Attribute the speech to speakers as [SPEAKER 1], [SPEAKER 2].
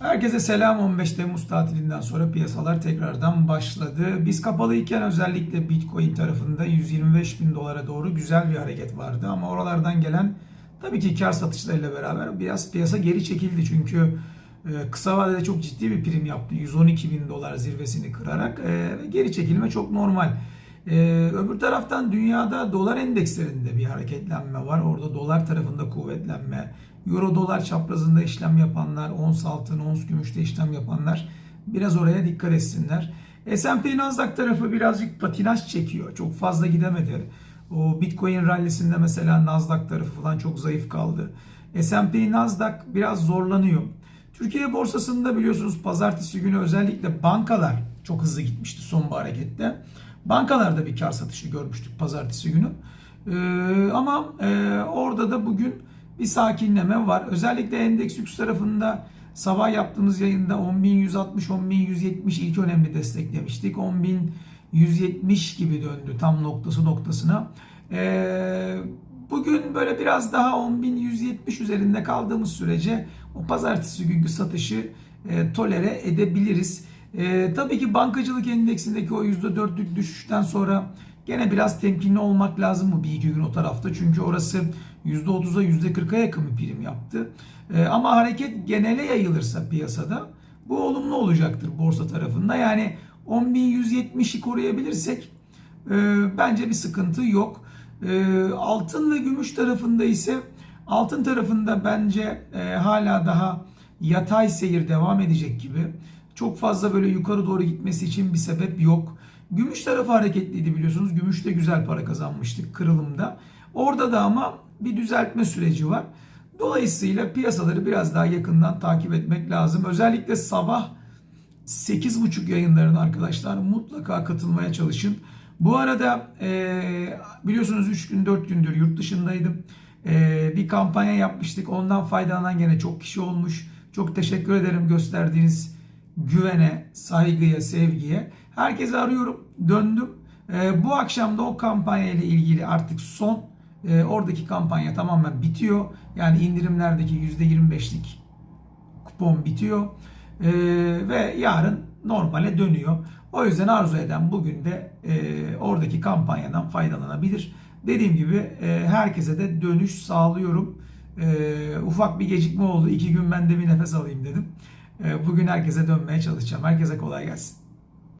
[SPEAKER 1] Herkese selam 15 Temmuz tatilinden sonra piyasalar tekrardan başladı. Biz kapalıyken özellikle Bitcoin tarafında 125 bin dolara doğru güzel bir hareket vardı. Ama oralardan gelen tabii ki kar satışlarıyla beraber biraz piyasa geri çekildi. Çünkü e, kısa vadede çok ciddi bir prim yaptı. 112 bin dolar zirvesini kırarak e, ve geri çekilme çok normal. Ee, öbür taraftan dünyada dolar endekslerinde bir hareketlenme var. Orada dolar tarafında kuvvetlenme. Euro dolar çaprazında işlem yapanlar, ons altın, ons gümüşte işlem yapanlar biraz oraya dikkat etsinler. S&P Nasdaq tarafı birazcık patinaj çekiyor. Çok fazla gidemedi. O Bitcoin rallisinde mesela Nasdaq tarafı falan çok zayıf kaldı. S&P Nasdaq biraz zorlanıyor. Türkiye borsasında biliyorsunuz pazartesi günü özellikle bankalar çok hızlı gitmişti son bir harekette. Bankalarda bir kar satışı görmüştük pazartesi günü. Ee, ama e, orada da bugün bir sakinleme var. Özellikle endeks yük tarafında sabah yaptığımız yayında 10.160 10.170 ilk önemli desteklemiştik. 10.170 gibi döndü tam noktası noktasına. Ee, bugün böyle biraz daha 10.170 üzerinde kaldığımız sürece o pazartesi günkü satışı e, tolere edebiliriz. E, tabii ki bankacılık endeksindeki o %4'lük düşüşten sonra gene biraz temkinli olmak lazım bu bir iki gün o tarafta. Çünkü orası %30'a %40'a yakın bir prim yaptı. E, ama hareket genele yayılırsa piyasada bu olumlu olacaktır borsa tarafında. Yani 10.170'i koruyabilirsek e, bence bir sıkıntı yok. E, altın ve gümüş tarafında ise altın tarafında bence e, hala daha yatay seyir devam edecek gibi. Çok fazla böyle yukarı doğru gitmesi için bir sebep yok. Gümüş tarafı hareketliydi biliyorsunuz. Gümüşte güzel para kazanmıştık kırılımda. Orada da ama bir düzeltme süreci var. Dolayısıyla piyasaları biraz daha yakından takip etmek lazım. Özellikle sabah 8.30 yayınlarına arkadaşlar mutlaka katılmaya çalışın. Bu arada e, biliyorsunuz 3 gün 4 gündür yurt dışındaydım. E, bir kampanya yapmıştık. Ondan faydalanan gene çok kişi olmuş. Çok teşekkür ederim gösterdiğiniz güvene, saygıya, sevgiye. Herkese arıyorum. Döndüm. E, bu akşam da o kampanya ile ilgili artık son e, oradaki kampanya tamamen bitiyor. Yani indirimlerdeki %25'lik kupon bitiyor. E, ve yarın normale dönüyor. O yüzden arzu eden bugün de e, oradaki kampanyadan faydalanabilir. Dediğim gibi e, herkese de dönüş sağlıyorum. E, ufak bir gecikme oldu. İki gün ben de bir nefes alayım dedim. E, bugün herkese dönmeye çalışacağım. Herkese kolay gelsin.